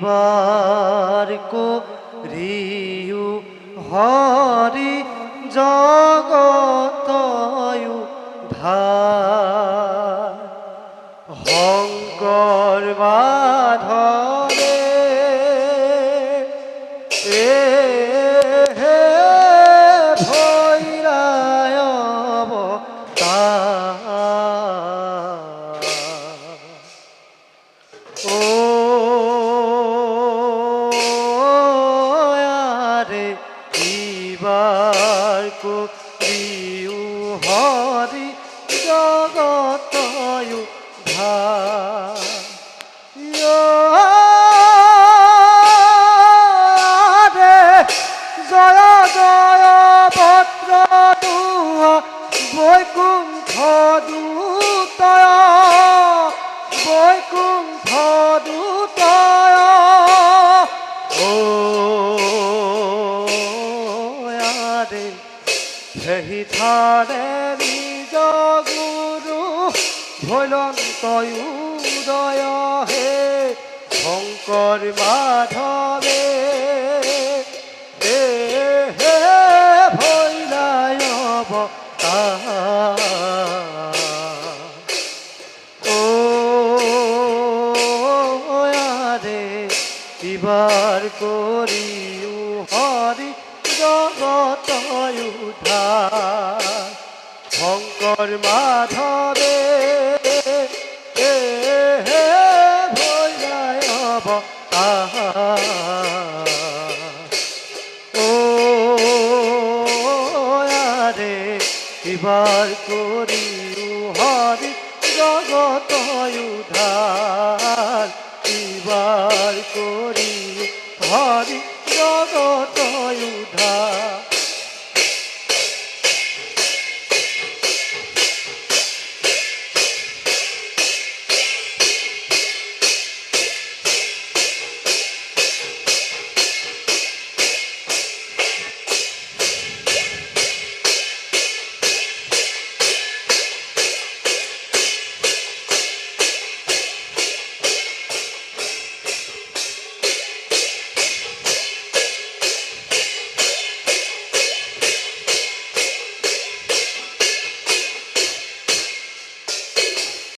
ইবার কো রিয়ু হরি জগতয়ু ধার হংকর বাধরে ইবার কুরিউ হরি জগতয়ু রে থানে নিজ গুরু ভৈলন্ত উদয় হে শঙ্কর মাধবে। হে ভৈলায় ও আরে, এবার করিউ হরি জগত উদ্ধার শঙ্কর মাধবে, এ হে ভৈরায় ও আরে, এবার করিউ হরি জগত উদ্ধার এবার করি হরি のことゆだ